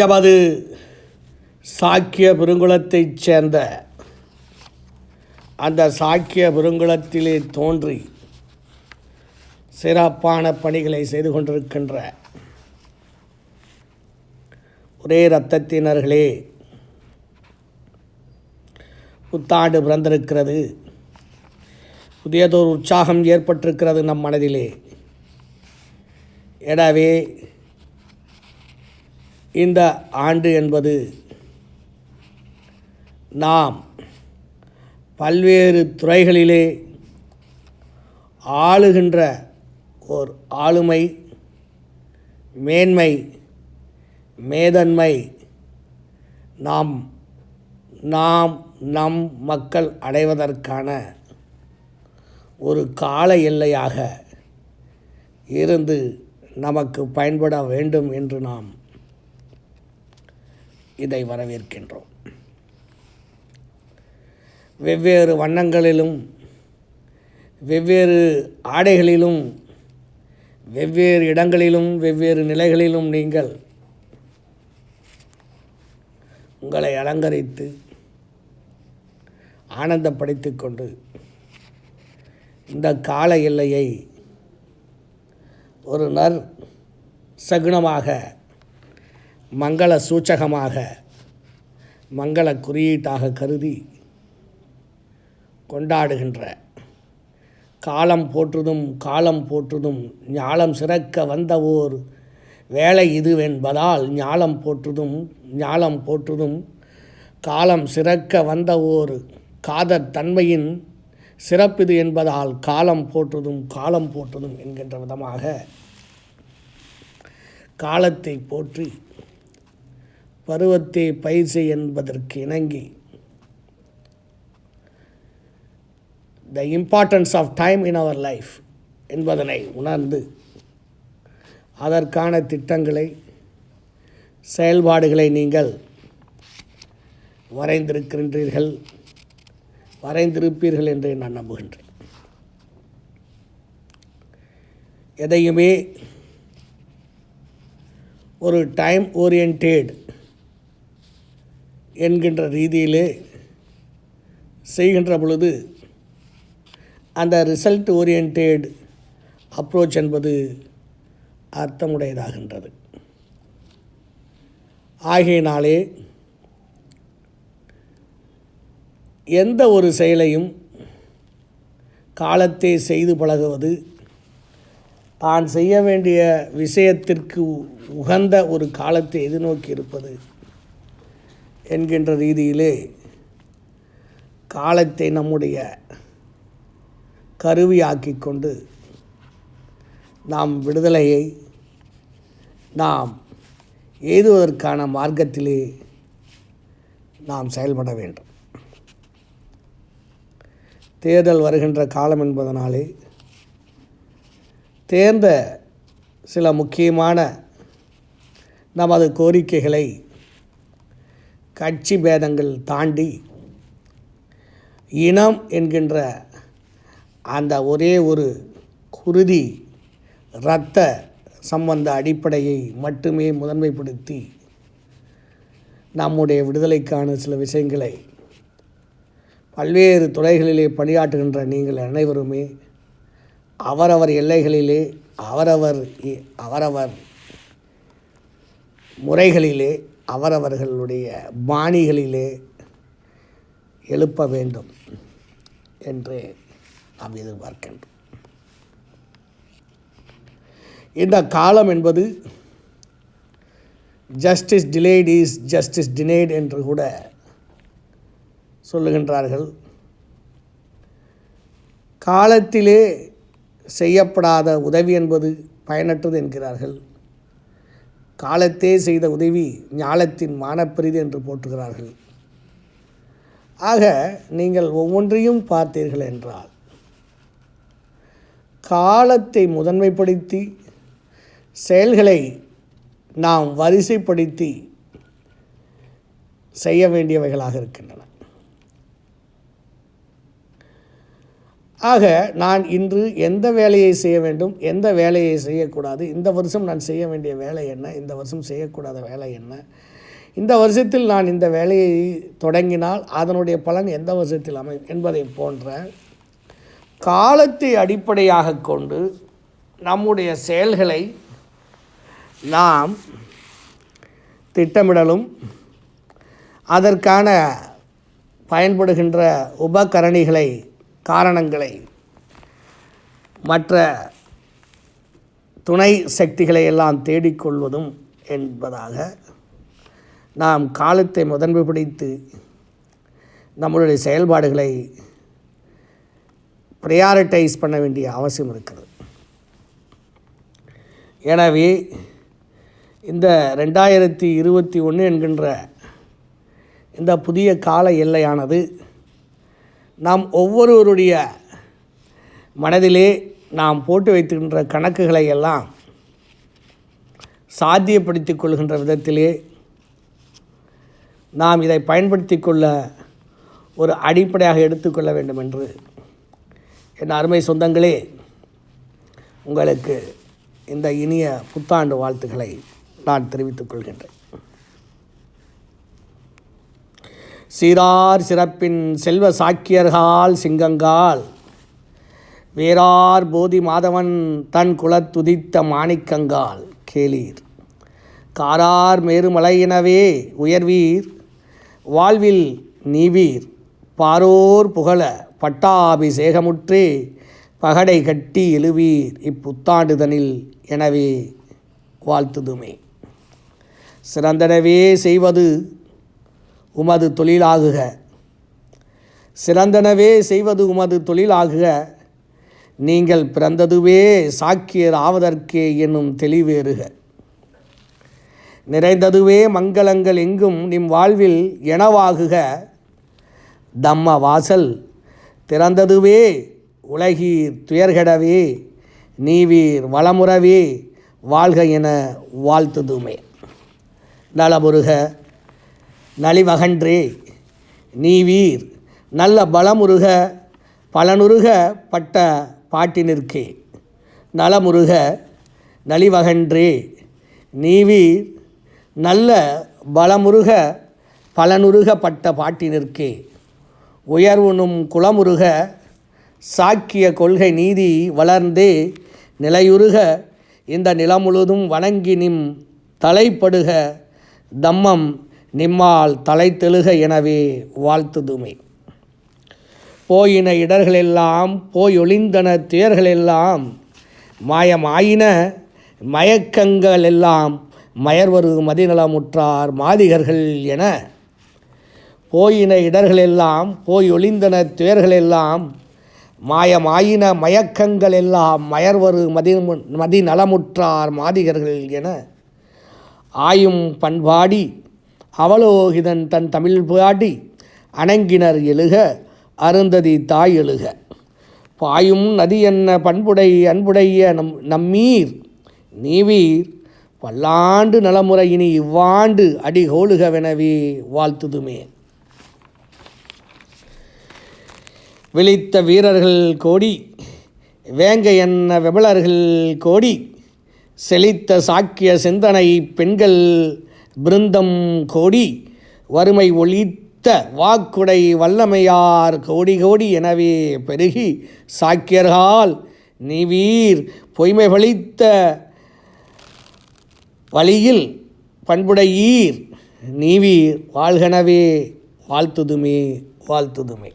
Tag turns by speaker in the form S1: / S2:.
S1: எமது சாக்கிய பெருங்குளத்தைச் சேர்ந்த அந்த சாக்கிய பெருங்குளத்திலே தோன்றி சிறப்பான பணிகளை செய்து கொண்டிருக்கின்ற ஒரே இரத்தத்தினர்களே புத்தாண்டு பிறந்திருக்கிறது. புதியதொரு உற்சாகம் ஏற்பட்டிருக்கிறது நம் மனதிலே. எனவே இந்த ஆண்டு என்பது நாம் பல்வேறு துறைகளிலே ஆளுகின்ற ஓர் ஆளுமை மேன்மை மேதன்மை. நாம் நாம் நம் மக்கள் அடைவதற்கான ஒரு கால எல்லையாக இருந்து நமக்கு பயன்பட வேண்டும் என்று நாம் இதை வரவேற்கின்றோம். வெவ்வேறு வண்ணங்களிலும் வெவ்வேறு ஆடைகளிலும் வெவ்வேறு இடங்களிலும் வெவ்வேறு நிலைகளிலும் நீங்கள் உங்களை அலங்கரித்து ஆனந்தப்படுத்தி கொண்டு இந்த கால எல்லையை ஒரு நர் சகுனமாக மங்கள சூச்சகமாக மங்கள குறியீட்டாக கருதி கொண்டாடுகின்ற காலம் போற்றுதும் காலம் போற்றுதும் ஞாலம் சிறக்க வந்த ஓர் வேலை இதுவென்பதால் ஞாலம் போற்றுதும் ஞாலம் போற்றுதும் காலம் சிறக்க வந்த ஓர் காதற் தன்மையின் சிறப்பிது என்பதால் காலம் போற்றுதும் காலம் போற்றுதும் என்கின்ற விதமாக காலத்தை போற்றி பருவத்தை பயிற்சி என்பதற்கு இணங்கி the importance of time in our life என்பதனை உணர்ந்து அதற்கான திட்டங்களை செயல்பாடுகளை நீங்கள் வரைந்திருக்கின்றீர்கள் வரைந்திருப்பீர்கள் என்று நான் நம்புகின்றேன். எதையுமே ஒரு டைம் ஓரியன்டேட் என்கின்ற ரீதியிலே செய்கின்ற பொழுது அந்த ரிசல்ட் ஓரியன்டேட் அப்ரோச் என்பது அர்த்தமுடையதாகின்றது. ஆகையினாலே எந்த ஒரு செயலையும் காலத்தை செய்து பழகுவது தான் செய்ய வேண்டிய விஷயத்திற்கு உகந்த ஒரு காலத்தை எதிர்நோக்கி இருப்பது என்கின்ற ரீதியிலே காலத்தை நம்முடைய கருவியாக்கி கொண்டு நாம் விடுதலையை நாம் எய்துவதற்கான மார்க்கத்திலே நாம் செயல்பட வேண்டும். தேர்தல் வருகின்ற காலம் என்பதனாலே தேர்ந்த சில முக்கியமான நமது கோரிக்கைகளை கட்சி பேதங்கள் தாண்டி இனம் என்கின்ற அந்த ஒரே ஒரு குருதி இரத்த சம்பந்த அடிப்படையை மட்டுமே முதன்மைப்படுத்தி நம்முடைய விடுதலைக்கான சில விஷயங்களை பல்வேறு துறைகளிலே பணியாற்றுகின்ற நீங்கள் அனைவருமே அவரவர் எல்லைகளிலே அவரவர் இ- அவரவர் முறைகளிலே அவரவர்களுடைய பாணிகளிலே எழுப்ப வேண்டும் என்று நாம் எதிர்பார்க்கின்றோம். இந்த காலம் என்பது justice delayed is justice denied என்று கூட சொல்லுகின்றார்கள். காலத்திலே செய்யப்படாத உதவி என்பது பயனற்றது என்கிறார்கள். காலத்தே செய்த உதவி ஞாலத்தின் மானப்பெரிது என்று போற்றுகிறார்கள். ஆக நீங்கள் ஒவ்வொன்றையும் பார்த்தீர்கள் என்றால் காலத்தை முதன்மைப்படுத்தி செயல்களை நாம் வரிசைப்படுத்தி செய்ய வேண்டியவைகளாக இருக்கின்றன. ஆக நான் இன்று எந்த வேலையை செய்ய வேண்டும் எந்த வேலையை செய்யக்கூடாது இந்த வருஷம் நான் செய்ய வேண்டிய வேலை என்ன இந்த வருஷம் செய்யக்கூடாத வேலை என்ன? இந்த வருஷத்தில் நான் இந்த வேலையை தொடங்கினால் அதனுடைய பலன் எந்த வருஷத்தில் அமையும் என்பதை போன்ற காலத்தை அடிப்படையாக கொண்டு நம்முடைய செயல்களை நாம் திட்டமிடலும் அதற்கான பயன்படுகின்ற உபகரணிகளை காரணங்களை. மற்ற துணை சக்திகளை எல்லாம் தேடிக்கொள்வதும் என்பதாக நாம் காலத்தை முதன்மை பிடித்து நம்மளுடைய செயல்பாடுகளை ப்ரையாரிட்டைஸ் பண்ண வேண்டிய அவசியம் இருக்கிறது. எனவே இந்த ரெண்டாயிரத்தி இருபத்தி ஒன்று என்கின்ற இந்த புதிய கால எல்லையானது நாம் ஒவ்வொருவருடைய மனதிலே நாம் போட்டு வைத்துக்கின்ற கணக்குகளை எல்லாம் சாத்தியப்படுத்தி கொள்கின்ற விதத்திலே நாம் இதை பயன்படுத்தி கொள்ள ஒரு அடிப்படையாக எடுத்துக்கொள்ள வேண்டும் என்று என் அருமை சொந்தங்களே உங்களுக்கு இந்த இனிய புத்தாண்டு வாழ்த்துக்களை நான் தெரிவித்துக் கொள்கின்றேன். சீரார் சிறப்பின் செல்வ சாக்கியர்கால் சிங்கங்கால். வேறார் போதி மாதவன் தன் குலத்துதித்த மாணிக்கங்கால். கேளீர். காரார் மேருமலையினவே உயர்வீர். வாழ்வில் நீவீர். பாரோர் புகழ பட்டாபிஷேகமுற்றே பகடை கட்டி எழுவீர் இப்புத்தாண்டுதனில் எனவே வாழ்த்துதுமே. சிறந்தனவே செய்வது உமது தொழிலாகுக. சிறந்தனவே செய்வது உமது தொழிலாகுக. நீங்கள் பிறந்ததுவே சாக்கியர் ஆவதற்கே என்னும் தெளிவேறுக நிறைந்ததுவே மங்களங்கள் எங்கும் நிம் வாழ்வில் எனவாகுக. தம்ம வாசல் திறந்ததுவே உலகீர் துயர்கடவே நீவீர் வளமுறவே வாழ்க என வாழ்த்துதுமே. நலமுருக. நலிவகன்றே நீவீர் நல்ல பலமுருக பலனுருக பட்ட பாட்டினிற்கே. நலமுருக நலிவகன்றே நீவீர் நல்ல பலமுருக பலனுருக பட்ட பாட்டினிற்கே. உயர்வுனும் குளமுருக சாக்கிய கொள்கை நீதி வளர்ந்தே நிலையுருக இந்த நிலம் முழுதும் வணங்கி நிம் தலைப்படுக தம்மம் நிம்மால் தலைத்தெழுக எனவே வாழ்த்துதுமை. போயின இடர்களெல்லாம் போயொழிந்தன துயர்களெல்லாம் மாயமாயின மயக்கங்கள் எல்லாம் மயர்வரு மதிநலமுற்றார் மாதிகர்கள் என. போயின இடர்களெல்லாம் போய் ஒளிந்தன துயர்களெல்லாம் மாயமாயின மயக்கங்கள் எல்லாம் மயர்வரு மதி மதி நலமுற்றார் மாதிகர்கள் என. ஆயும் பண்பாடி அவலோகிதன் தன் தமிழ் பாடி அணங்கினர் எழுக அருந்ததி தாய் எழுக. பாயும் நதி என்ன பண்புடை அன்புடைய நம் நம்மீர் நீவீர் பல்லாண்டு நலமுறையினி இவ்வாண்டு அடிகோளுகவெனவே வாழ்த்துதுமே. விழித்த வீரர்கள் கோடி வேங்க என்ன வெபலர்கள் கோடி செழித்த சாக்கிய சிந்தனை பெண்கள் பிருந்தம் கோடி வறுமை ஒழித்த வாக்குடை வல்லமையார் கோடி கோடி எனவே பெருகி சாக்கியர்கால் நீவீர் பொய்மை வழித்த வழியில் பண்புடையீர். நீவீர் வாழ்கனவே வாழ்த்துதுமே வாழ்த்துதுமே.